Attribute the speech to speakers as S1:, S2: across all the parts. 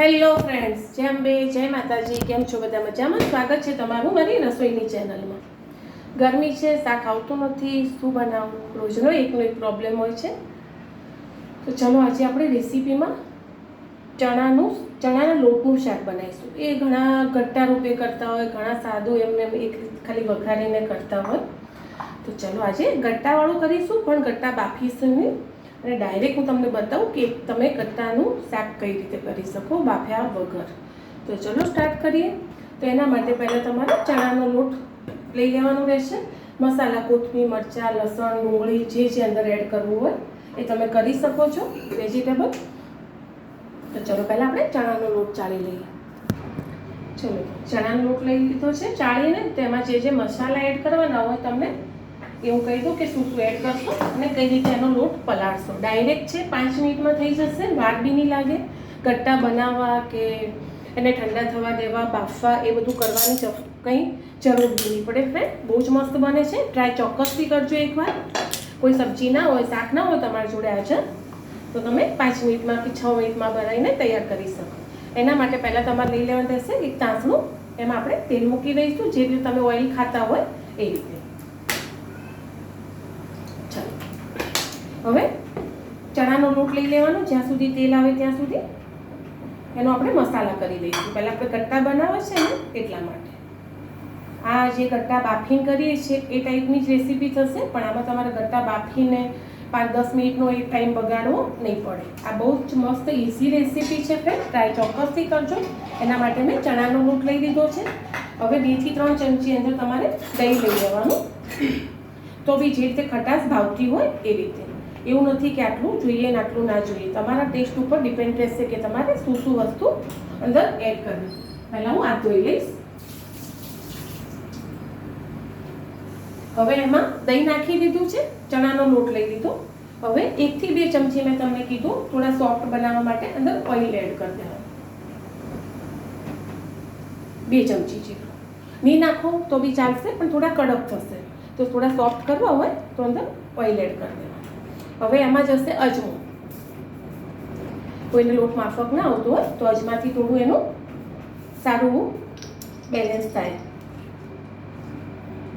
S1: Hello friends જેમ બે જય માતાજી, કેમ છો બધા મજામાં? સ્વાગત છે તમારું મારી રસોઈની ચેનલમાં ગરમી છે, શાક આવતું નથી, શું બનાવવું રોજનો એકનો એક પ્રોબ્લેમ હોય છે. તો ચલો આજે આપણે રેસીપીમાં ચણાનું, ચણાના લોટનું શાક બનાવીશું. એ ઘણા ગટ્ટા રૂપે કરતા હોય, ઘણા સાદું એમને એમ એક ખાલી વઘારીને કરતા હોય. તો ચલો આજે ગટ્ટાવાળું કરીશું, પણ ગટ્ટા બાફીશું નહીં. અને ડાયરેક્ટ હું તમને બતાવું કે તમે કટ્ટાનું શાક કઈ રીતે કરી શકો બાફ્યા વગર. તો ચલો સ્ટાર્ટ કરીએ. તો એના માટે પહેલાં તમારે ચણાનો લોટ લઈ લેવાનો રહેશે. મસાલા કોથમી મરચાં, લસણ, ડુંગળી જે જે અંદર એડ કરવું હોય એ તમે કરી શકો છો. વેજીટેબલ તો ચલો પહેલાં આપણે ચણાનો લોટ ચાળી લઈએ. ચલો, ચણાનો લોટ લઈ લીધો છે. ચાળીને તેમાં જે જે મસાલા એડ કરવાના હોય તમને એવું કહી દઉં કે શું શું એડ કરશો અને કઈ રીતે એનો લોટ પલાળશો. ડાયરેક્ટ છે, પાંચ મિનિટમાં થઈ જશે, વાર બી નહીં લાગે. ગટ્ટા બનાવવા કે એને ઠંડા થવા દેવા, બાફવા, એ બધું કરવાની કંઈ જરૂર બી નહીં પડે ફ્રેન્ડ બહુ જ મસ્ત બને છે. ટ્રાય ચોક્કસથી કરજો એકવાર. કોઈ સબ્જી ના હોય, શાક ના હોય, તમારી જોડે આજે તો તમે પાંચ મિનિટમાં કે છ મિનિટમાં બનાવીને તૈયાર કરી શકો. એના માટે પહેલાં તમારે લઈ લેવાનું રહેશે એક તાંસનું એમાં આપણે તેલ મૂકી દઈશું. જે રીતે તમે ઓઇલ ખાતા હોય, એ રીતે. હવે ચણાનો લોટ લઈ લેવાનો, જ્યાં સુધી તેલ આવે ત્યાં સુધી. એનો આપણે મસાલા કરી દઈશું. પહેલાં આપણે ગટ્ટા બનાવે છે ને, એટલા માટે. આ જે ગટ્ટા બાફીને કરીએ છીએ, એ ટાઈપની જ રેસીપી થશે, પણ આમાં તમારે ગટ્ટા બાફીને પાંચ દસ મિનિટનો એ ટાઈમ બગાડવો નહીં પડે. આ બહુ જ મસ્ત ઇઝી રેસીપી છે ફ્રેન્ડ ટ્રાય ચોક્કસથી કરજો. એના માટે મેં ચણાનો લોટ લઈ લીધો છે. હવે બેથી ત્રણ ચમચી અંદર તમારે દહીં લઈ લેવાનું. તો બી જે રીતે ખટાશ ભાવતી હોય, એ રીતે. એવું નથી કે આટલું જોઈએ ને આટલું ના જોઈએ. તમારા ટેસ્ટ ઉપર ડિપેન્ડ રહેશે કે તમારે શું શું વસ્તુ અંદર એડ કરવી. પહેલાં હું હાથ ધોઈ લઈશ. હવે એમાં દહીં નાખી દીધું છે, ચણાનો લોટ લઈ લીધો. હવે એકથી બે ચમચી મેં તમને કીધું, થોડા સોફ્ટ બનાવવા માટે અંદર ઓઇલ એડ કરી દેવાનું. બે ચમચી જેટલું. નહીં નાખો તો બી ચાલશે, પણ થોડા કડક થશે. તો થોડા સોફ્ટ કરવા હોય તો અંદર ઓઇલ એડ કરી દેવાનું. હવે એમાં જશે અજમો. કોઈને લોટ માફક ના આવતો હોય, તો અજમાથી થોડું એનું સારું બેલેન્સ થાય.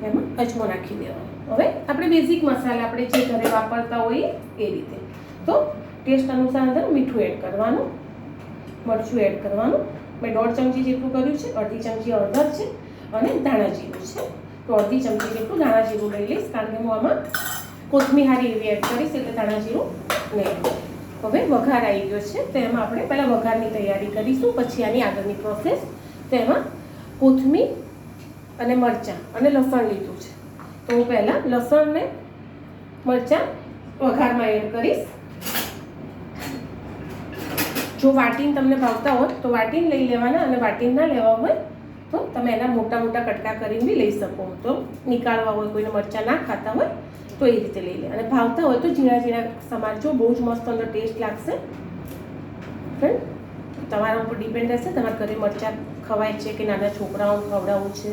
S1: એમાં અજમો નાખી દેવાનો. હવે આપણે બેઝિક મસાલા આપણે જે ઘરે વાપરતા હોઈએ એ રીતે. તો ટેસ્ટ અનુસાર અંદર મીઠું એડ કરવાનું, મરચું એડ કરવાનું. મેં દોઢ ચમચી જેટલું કર્યું છે, અડધી ચમચી અડધર છે અને ધાણા જીરું છે. તો અડધી ચમચી જેટલું ધાણા જીરું લઈ લઈશ, કારણ કે હું આમાં કોથમીર હારી એવી એડ કરીશ, એટલે ધાણા જીરું નહીં હવે વઘાર આવી ગયો છે. તેમાં આપણે પહેલાં વઘારની તૈયારી કરીશું, પછી આની આગળની પ્રોસેસ તેમાં કોથમીર અને મરચાં અને લસણ લીધું છે. તો હું પહેલાં લસણ ને મરચાં વઘારમાં એડ કરીશ. જો વાટીને તમને ભાવતા હોય તો વાટીને લઈ લેવાના અને વાટીન ના લેવા હોય, તો તમે એના મોટા મોટા કટકા કરીને બી લઈ શકો. તો નીકાળવા હોય, કોઈને મરચાં ના ખાતા હોય તો એ રીતે લઈ લે. અને ભાવતા હોય તો ઝીણા ઝીણા સમારજો બહુ જ મસ્ત અંદર ટેસ્ટ લાગશે તમારા ઉપર ડિપેન્ડ રહેશે, તમારા ઘરે મરચાં ખવાય છે કે નાના છોકરાઓ ખવડાવવું છે.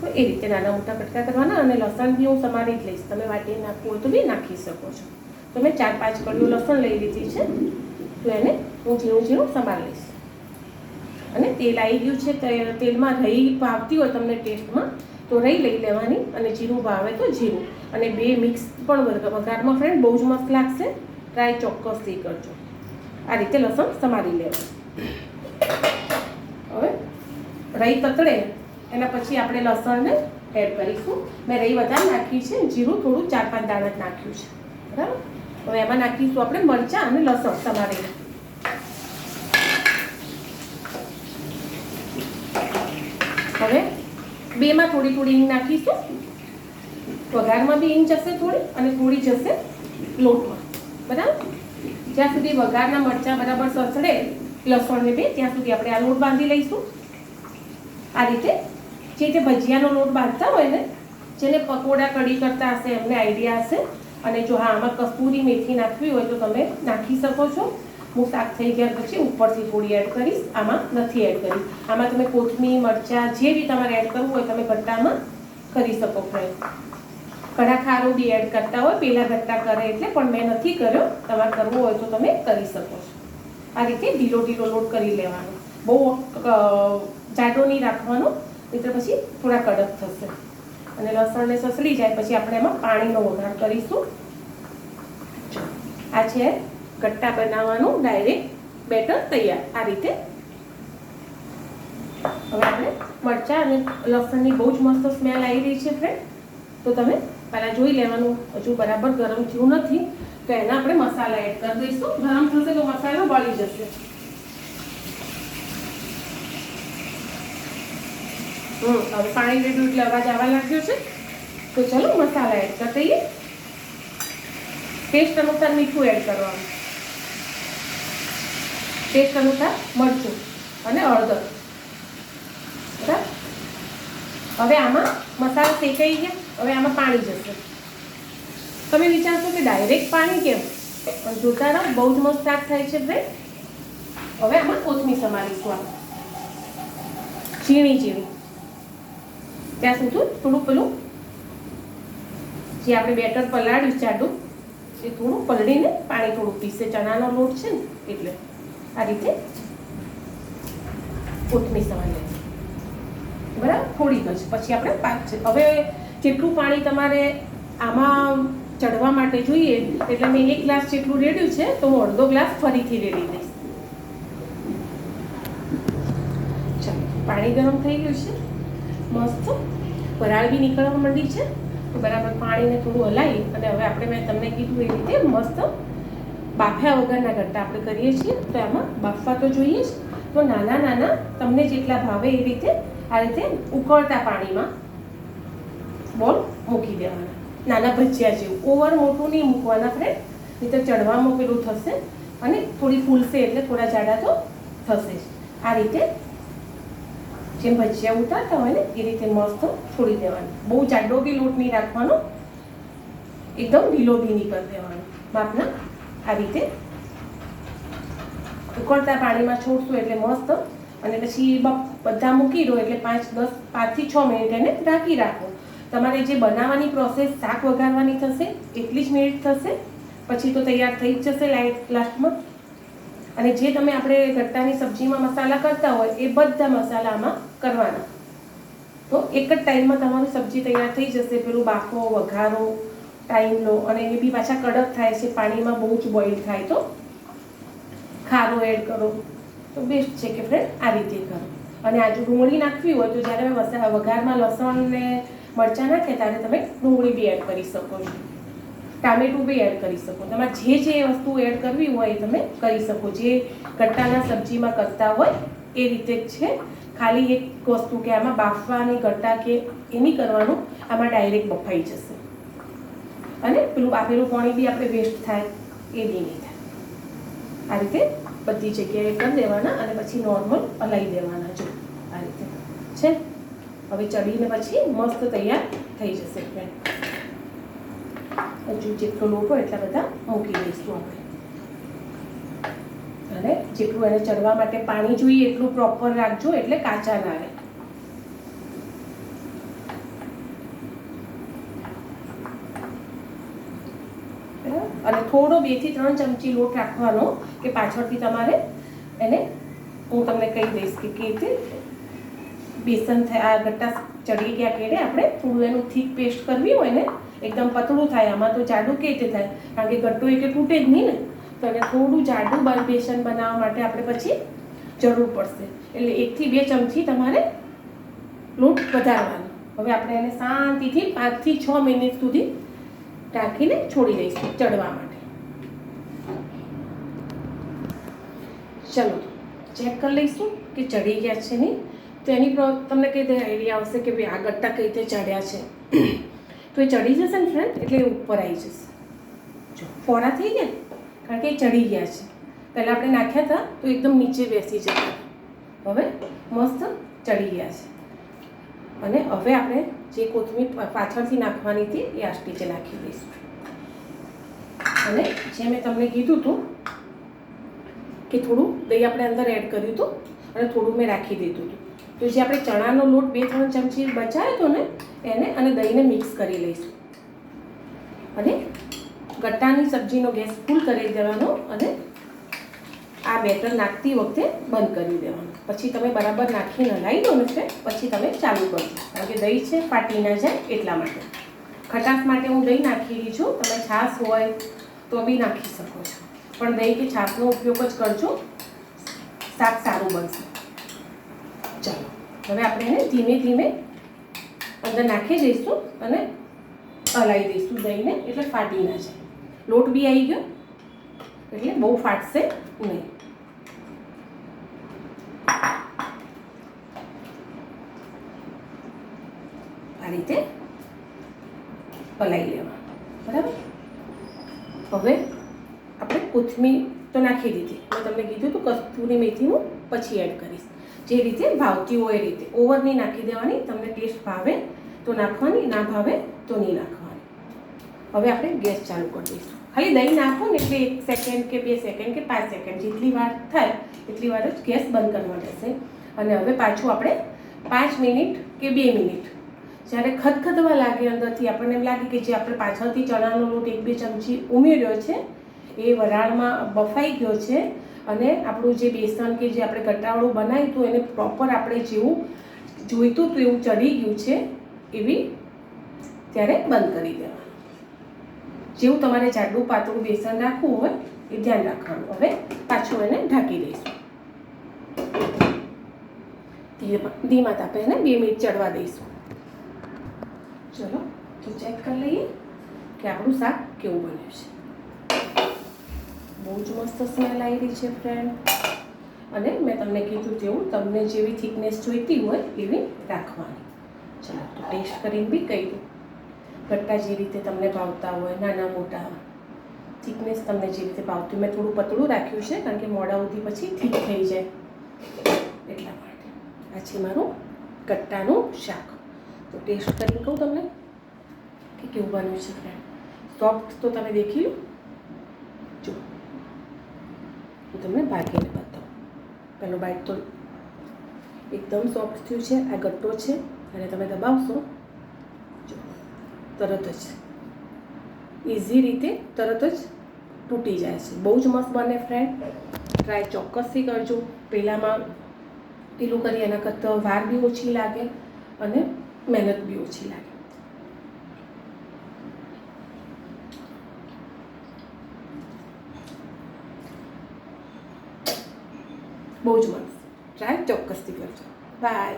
S1: તો એ રીતે નાના મોટા કટકા કરવાના અને લસણ બી હું સમારી જ લઈશ. તમે વાટી નાખવું હોય તો બી નાખી શકો છો. તો મેં ચાર પાંચ કળીઓ લસણ લઈ લીધી છે. તો એને હું ઝીણું ઝીણું સમારી લઈશ. અને તેલ આવી ગયું છે તેલમાં રહી ભાવતી હોય તમને ટેસ્ટમાં તો રહી લઈ લેવાની. અને જીરું ભાવે તો જીરું. અને બે મિક્સ પણ વઘ- વઘારમાં ફ્રેન્ડ બહુ જ મસ્ત લાગશે. ટ્રાય ચોક્કસથી કરજો. આ રીતે લસણ સમારી લેવા હવે રહી તતડે, એના પછી આપણે લસણને એડ કરીશું. મેં રહી વધારે નાખી છે, જીરું થોડું, ચાર પાંચ દાણા નાખ્યું છે. બરાબર? હવે એમાં નાખીશું આપણે મરચાં અને લસણ સમારી હવે બેમાં થોડી થોડી નાખીશું. વઘારમાં બી હિંગ જશે થોડી અને થોડી જશે લોટમાં. બરાબર? જ્યાં સુધી વઘારના મરચાં બરાબર સસડે લસણને બે, ત્યાં સુધી આપણે આ લોટ બાંધી લઈશું. આ રીતે જે જે ભજીયાનો લોટ બાંધતા હોય ને, જેને પકોડા કઢી કરતા હશે, એમને આઈડિયા હશે. અને જો હા, આમાં કસ્તુરી મેથી નાખવી હોય તો તમે નાખી શકો છો. હું શાક થઈ ગયા પછી ઉપરથી થોડી એડ કરીશ. આમાં નથી એડ કરી. આમાં તમે કોથમીર, મરચાં, જે બી તમારે એડ કરવું હોય, તમે ગટ્ટામાં કરી શકો ફ્રેન્ડ ઘણા ખારું બી એડ કરતા હોય, પેલા ગટ્ટા કરે એટલે, પણ મેં નથી કર્યો. તમારે કરવું હોય તો તમે કરી શકો છો. આ રીતે ઢીલો ઢીલો લોટ કરી લેવાનો. બહુ જાડો નહીં રાખવાનો. એટલે પછી થોડા કડક થશે. અને લસણને સસડી જાય, પછી આપણે એમાં પાણીનો વઘાર કરીશું. આ છે ગટ્ટા બનાવવાનું ડાયરેક્ટ બેટર તૈયાર. આ રીતે. હવે આપણે મરચાં અને લસણની બહુ જ મસ્ત સ્મેલ આવી રહી છે ફ્રેન્ડ તો તમે પહેલાં જોઈ લેવાનું. હજુ બરાબર ગરમ થયું નથી, તો એના આપણે મસાલા એડ કરી દઈશું. ગરમ થશે તો મસાલો બળી જશે. હમ, હવે પાણી લીધું એટલે અવાજ આવવા લાગ્યો છે. તો ચલો મસાલા એડ કરી દઈએ. ટેસ્ટ અનુસાર મીઠું એડ કરવાનું. ટેસ્ટ અનુસાર મરચું અને હળદર. બરાબર? હવે આમાં મસાલા શેકાઈ ગયા. હવે આમાં પાણી જશે. તમે વિચારશો કે ડાયરેક્ટ પાણી કેમ? પણ જોતા રહો, બહુ જ મસ્ત શાક થાય છે ભાઈ. હવે આમાં કોથમી સમારીશું આપણે. ઝીણી ઝીણી. ત્યાં સુધી થોડું પેલું, જે આપણે બેટર પલાળ્યું જાડું એ થોડું પલળીને પાણી થોડું પીસે. ચણાનો લોટ છે ને, એટલે આ રીતે કોથમી લઈશું બરાબર? થોડીક જ. પછી આપણે પાક છે. હવે જેટલું પાણી તમારે આમાં ચડવા માટે જોઈએ, એટલે મેં એક ગ્લાસ જેટલું રેડ્યું છે, તો હું અડધો ગ્લાસ ફરીથી રેડી દઈશ. ચાલો, પાણી ગરમ થઈ ગયું છે. મસ્ત. વરાળ બી નીકળવા માંડી છે. તો બરાબર પાણીને થોડું હલાવી અને હવે આપણે મેં તમને કીધું એ રીતે મસ્ત બાફ્યા વગરના ગટ્ટા આપણે કરીએ છીએ. તો એમાં બાફવા તો જોઈએ જ. તો નાના નાના તમને જેટલા ભાવે એ રીતે આ રીતે ઉકળતા પાણીમાં બોલ. મૂકી દેવાના. નાના ભજીયા જેવું. ઓવર મોટું નહીં મૂકવાના ફ્રેન્ડ. નહીં તો ચડવામાં પેલું થશે અને થોડી ફૂલશે એટલે થોડા જાડા તો થશે જ. આ રીતે જેમ ભજીયા ઉતારતા હોય ને એ રીતે મસ્ત છોડી દેવાનું. બહુ જાડો બી લોટ નહીં રાખવાનો. એકદમ ઢીલો બી નહીં કરી દેવાનો. માપના આ રીતે ઉકળતા પાણીમાં છોડશું એટલે મસ્ત. અને પછી બધા મૂકી દો એટલે પાંચ, દસ પાંચથી છ મિનિટ એને ઢાંકી રાખો. તમારે જે બનાવવાની પ્રોસેસ શાક વઘારવાની થશે, એટલી જ મિનિટ થશે, પછી તો તૈયાર થઈ જ જશે લાઈટ લાસ્ટમાં અને જે તમે આપણે ગટ્ટાની સબ્જીમાં મસાલા કરતા હોય, એ બધા મસાલામાં કરવાના. તો એક જ ટાઈમમાં તમારી સબ્જી તૈયાર થઈ જશે. પેલું બાફો, વઘારો ટાઈમ લો અને એ બી પાછા કડક થાય છે, પાણીમાં બહુ જ બોઇલ થાય તો. ખારો એડ કરો. તો બેસ્ટ છે કે ફ્રેન્ડ આ રીતે કરો. અને આજુ ડુંગળી નાખવી હોય તો જ્યારે વઘારમાં લસણ ને મરચાં નાખે ત્યારે તમે ડુંગળી બી એડ કરી શકો છો. ટામેટું બી એડ કરી શકો. તમારે જે જે વસ્તુ એડ કરવી હોય એ તમે કરી શકો. જે ગટ્ટાના સબ્જીમાં કરતા હોય એ રીતે જ છે. ખાલી એક વસ્તુ કે આમાં બાફવાની, ગટ્ટા કે એ નહીં કરવાનું, આમાં ડાયરેક્ટ બફાઈ જશે. અને પેલું બાફેલું પાણી બી આપણે વેસ્ટ થાય એ બી નહીં થાય. આ રીતે બધી જગ્યાએ કરી દેવાના અને પછી નોર્મલ હલાવી દેવાના જો આ રીતે. છે? હવે ચડીને પછી મસ્ત તૈયાર થઈ જશે ફ્રેન્ડ હજુ જેટલો લોટ એટલા બધા મૂકી દઈશું આપણે. અને જેટલું એને ચડવા માટે પાણી જોઈએ એટલું પ્રોપર રાખજો, એટલે કાચા ના રહે. અને થોડો બેથી ત્રણ ચમચી લોટ રાખવાનો, કે પાછળથી તમારે એને હું તમને કહી દઈશ કે કેવી રીતે બેસન થાય આ ગટ્ટા ચડી ગયા કેડે આપણે? થોડું એનું થીક પેસ્ટ કરવી હોય ને, એકદમ પતળું થાય. આમાં તો જાડું કેવી રીતે થાય? કારણ કે ગટ્ટો એટલે તૂટે જ નહીં ને. તો એને થોડું જાડું બાર બેસન બનાવવા માટે આપણે પછી જરૂર પડશે. એટલે એકથી બે ચમચી તમારે લોટ વધારવાનો. હવે આપણે એને શાંતિથી પાંચથી છ મિનિટ સુધી રાખીને છોડી દઈશું ચડવા માટે. ચલો, ચેક કરી લઈશું કે ચડી ગયા છે નહીં. તો એની તમને કઈ રીતે આઈડિયા આવશે કે ભાઈ આ ગટ્ટા કઈ રીતે ચડ્યા છે? તો એ ચડી જશે ને ફ્રેન્ડ એટલે એ ઉપર આવી જશે. જો ફોરા થઈ ગયા? કારણ કે એ ચડી ગયા છે. પહેલાં આપણે નાખ્યા હતા, તો એકદમ નીચે બેસી જતા. હવે મસ્ત ચડી ગયા છે. અને હવે આપણે જે કોથમીર પાછળથી નાખવાની હતી, એ આ સ્ટેજે નાખી દઈશું. અને જે મેં તમને કીધું હતું, કે થોડું દહીં આપણે અંદર એડ કર્યું હતું, અને થોડું મેં રાખી દીધું હતું. તો જે આપણે ચણાનો લોટ બે ત્રણ ચમચી બચાવ્યો હતો ને, એને અને દહીંને મિક્સ કરી લઈશું. અને ગટ્ટાની સબ્જીનો ગેસ ફૂલ કરી દેવાનો અને આ બેટર નાખતી વખતે બંધ કરી દેવાનું. પછી તમે બરાબર નાખીને હલાવી દો ને પછી તમે ચાલુ કરજો. કારણ કે દહીં છે, ફાટી ના જાય એટલા માટે. ખટાશ માટે હું દહીં નાખેલી છું. તમે છાશ હોય તો બી નાખી શકો છો. પણ દહીં કે છાશનો ઉપયોગ જ કરજો. શાક સારું બનશે. હવે આપણે એને ધીમે ધીમે અંદર નાખી દઈશું અને હલાવી દઈશું દહીંને, એટલે ફાટી ના જાય. લોટ બી આવી ગયો, એટલે બહુ ફાટશે નહીં. આ રીતે હલાવી લેવા. બરાબર? હવે આપણે કોથમીર તો નાખી દીધી. મેં તમને કીધું હતું કસ્તુરી મેથી હું પછી એડ કરીશ. જે રીતે ભાવતી હોય એ રીતે. ઓવરની નાખી દેવાની, તમને ટેસ્ટ ભાવે તો નાખવાની, ના ભાવે તો નહીં નાખવાની. હવે આપણે ગેસ ચાલુ કરી દઈશું. ખાલી દહીં નાખો ને એટલે એક સેકન્ડ કે બે સેકન્ડ કે પાંચ સેકન્ડ જેટલી વાર થાય, એટલી વાર જ ગેસ બંધ કરવા રહેશે અને હવે પાછું આપણે પાંચ મિનિટ કે બે મિનિટ. જ્યારે ખદખદવા લાગે અંદરથી, આપણને એમ લાગે કે જે આપણે પાછળથી ચણાનો લોટ એક બે ચમચી ઉમેર્યો છે એ વરાળમાં બફાઈ ગયો છે અને આપણું જે બેસન કે જે આપણે ગટ્ટાવાળું બનાવ્યું હતું એને પ્રોપર આપણે જેવું જોઈતું હતું એવું ચડી ગયું છે, એવી ત્યારે બંધ કરી દેવાનું. જેવું તમારે જાડું પાતળું બેસન રાખવું હોય એ ધ્યાન રાખવાનું. હવે પાછું એને ઢાંકી દઈશું. ધીમા ધીમા તાપે એને બે મિનિટ ચડવા દઈશું. ચલો, તો ચેક કરી લઈએ કે આપણું શાક કેવું બન્યું છે. બહુ જ મસ્ત સ્મેલ આવી છે ફ્રેન્ડ અને મેં તમને કીધું તેવું, તમને જેવી થિકનેસ જોઈતી હોય એવી રાખવાની. ચાલો, તો ટેસ્ટ કરીને બી કહી દઉં. ગટ્ટા જે રીતે તમને ભાવતા હોય, નાના મોટા થિકનેસ તમને જે રીતે ભાવતી મેં થોડું પતળું રાખ્યું છે, કારણ કે મોડા સુધી પછી થીક થઈ જાય. એટલા માટે. આ છે મારું ગટ્ટાનું શાક. તો ટેસ્ટ કરીને કહું તમને કે કેવું બન્યું છે ફ્રેન્ડ સોફ્ટ તો તમે દેખી લો જો હું તમને ભાગીને બતાવું. પહેલો બાઈટ તો એકદમ સોફ્ટ થયું છે, આ ગટ્ટો છે, અને તમે દબાવશો તરત જ. ઇઝી રીતે તરત જ તૂટી જાય છે. બહુ જ મસ્ત બને ફ્રેન્ડ ટ્રાય ચોક્કસથી કરજો. પહેલાંમાં પેલું કરી એના કરતાં વાર બી ઓછી લાગે અને મહેનત બી ઓછી લાગે. બહુ જ મસ્ત. ટ્રાય ચોક્કસથી કરજો. બાય.